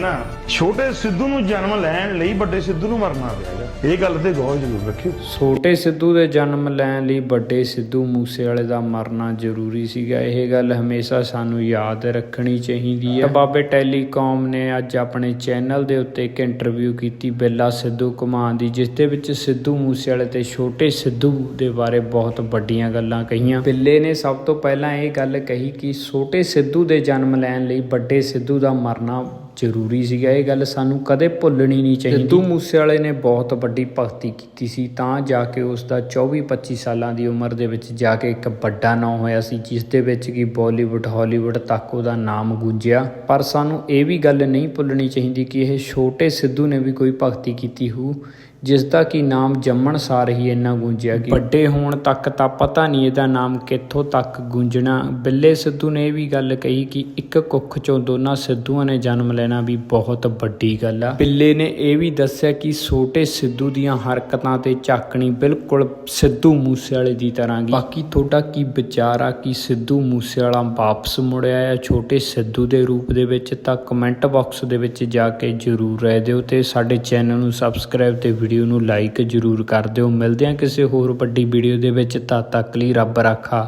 ਨਾ ਛੋਟੇ ਸਿੱਧੂ ਨੂੰ ਜਨਮ ਲੈਣ ਲਈ ਵੱਡੇ ਸਿੱਧੂ ਨੂੰ ਮਰਨਾ ਪਿਆ ਇਹ ਗੱਲ ਤੇ ਗੌਰ ਜ਼ਰੂਰ ਰੱਖਿਓ। ਛੋਟੇ ਸਿੱਧੂ ਦੇ ਜਨਮ ਲੈਣ ਲਈ ਵੱਡੇ ਸਿੱਧੂ ਮੂਸੇਵਾਲੇ ਦਾ ਮਰਨਾ ਜ਼ਰੂਰੀ ਸੀਗਾ। ਇਹ ਗੱਲ ਹਮੇਸ਼ਾ ਸਾਨੂੰ ਯਾਦ ਰੱਖਣੀ ਚਾਹੀਦੀ ਹੈ। ਬਾਬੇ ਟੈਲੀਕਾਮ ਨੇ ਅੱਜ ਆਪਣੇ ਚੈਨਲ ਦੇ ਉੱਤੇ ਇੱਕ ਇੰਟਰਵਿਊ ਕੀਤੀ ਬੇਲਾ ਸਿੱਧੂ ਕੁਮਾਨ ਦੀ ਜਿਸ ਦੇ ਵਿੱਚ ਸਿੱਧੂ ਮੂਸੇਵਾਲੇ ਤੇ ਛੋਟੇ ਸਿੱਧੂ ਦੇ ਬਾਰੇ ਬਹੁਤ ਵੱਡੀਆਂ ਗੱਲਾਂ ਕਹੀਆਂ। ਬਿੱਲੇ ਨੇ ਸਭ ਤੋਂ ਪਹਿਲਾਂ ਇਹ ਗੱਲ ਕਹੀ ਕਿ ਛੋਟੇ ਸਿੱਧੂ ਦੇ ਜਨਮ ਲੈਣ ਲਈ ਵੱਡੇ ਸਿੱਧੂ ਦਾ ਮਰਨਾ ਜ਼ਰੂਰੀ ਸੀਗਾ। ਇਹ ਗੱਲ ਸਾਨੂੰ ਕਦੇ ਭੁੱਲਣੀ ਨਹੀਂ ਚਾਹੀਦੀ। ਸਿੱਧੂ ਮੂਸੇਵਾਲੇ ਨੇ ਬਹੁਤ ਵੱਡੀ ਭਗਤੀ ਕੀਤੀ ਸੀ, ਤਾਂ ਜਾ ਕੇ ਉਸ ਦਾ 24-25 ਸਾਲਾਂ ਦੀ ਉਮਰ ਦੇ ਵਿੱਚ ਜਾ ਕੇ ਇੱਕ ਵੱਡਾ ਨਾਂ ਹੋਇਆ ਸੀ, ਜਿਸ ਦੇ ਵਿੱਚ ਕਿ ਬਾਲੀਵੁੱਡ, ਹਾਲੀਵੁੱਡ ਤੱਕ ਉਹਦਾ ਨਾਮ ਗੂੰਜਿਆ। ਪਰ ਸਾਨੂੰ ਇਹ ਵੀ ਗੱਲ ਨਹੀਂ ਭੁੱਲਣੀ ਚਾਹੀਦੀ ਕਿ ਇਹ ਛੋਟੇ ਸਿੱਧੂ ਨੇ ਵੀ ਕੋਈ ਭਗਤੀ ਕੀਤੀ ਹੋਊ। ਜਿਸ ਦਾ ਕਿ ਨਾਮ ਜੰਮਣ ਸਾਰ ਹੀ ਇੰਨਾ ਗੂੰਜਿਆ ਕਿ ਵੱਡੇ ਹੋਣ ਤੱਕ ਤਾਂ ਪਤਾ ਨਹੀਂ ਇਹਦਾ ਨਾਮ ਕਿੱਥੋਂ ਤੱਕ ਗੂੰਜਣਾ। ਬਿੱਲੇ ਸਿੱਧੂ ਨੇ ਇਹ ਵੀ ਗੱਲ ਕਹੀ ਕਿ ਇੱਕ ਕੁੱਖ ਚੋਂ ਦੋਨਾਂ ਸਿੱਧੂਆਂ ਨੇ ਜਨਮ ਲੈਣਾ ਵੀ ਬਹੁਤ ਵੱਡੀ ਗੱਲ ਆ। ਬਿੱਲੇ ਨੇ ਇਹ ਵੀ ਦੱਸਿਆ ਕਿ ਛੋਟੇ ਸਿੱਧੂ ਦੀਆਂ ਹਰਕਤਾਂ ਤੇ ਝਾਕਣੀ ਬਿਲਕੁਲ ਸਿੱਧੂ ਮੂਸੇਵਾਲੇ ਦੀ ਤਰ੍ਹਾਂ ਹੀ ਬਾਕੀ ਤੁਹਾਡਾ ਕੀ ਵਿਚਾਰ ਆ ਕਿ ਸਿੱਧੂ ਮੂਸੇਵਾਲਾ ਵਾਪਸ ਮੁੜਿਆ ਆ ਛੋਟੇ ਸਿੱਧੂ ਦੇ ਰੂਪ ਦੇ ਵਿੱਚ ਤਾਂ ਕਮੈਂਟ ਬਾਕਸ ਦੇ ਵਿੱਚ ਜਾ ਕੇ ਜਰੂਰ ਰਹਿ ਦਿਓ ਤੇ ਸਾਡੇ ਚੈਨਲ ਨੂੰ ਸਬਸਕ੍ਰਾਈਬ ਤੇ ਵੀਡੀਓ ਨੂੰ ਲਾਈਕ ਜਰੂਰ ਕਰ ਦਿਓ। ਮਿਲਦੇ ਹਾਂ ਕਿਸੇ ਹੋਰ ਵੱਡੀ ਵੀਡੀਓ ਦੇ ਵਿੱਚ। ਤਦ ਤੱਕ ਲਈ ਰੱਬ ਰਾਖਾ।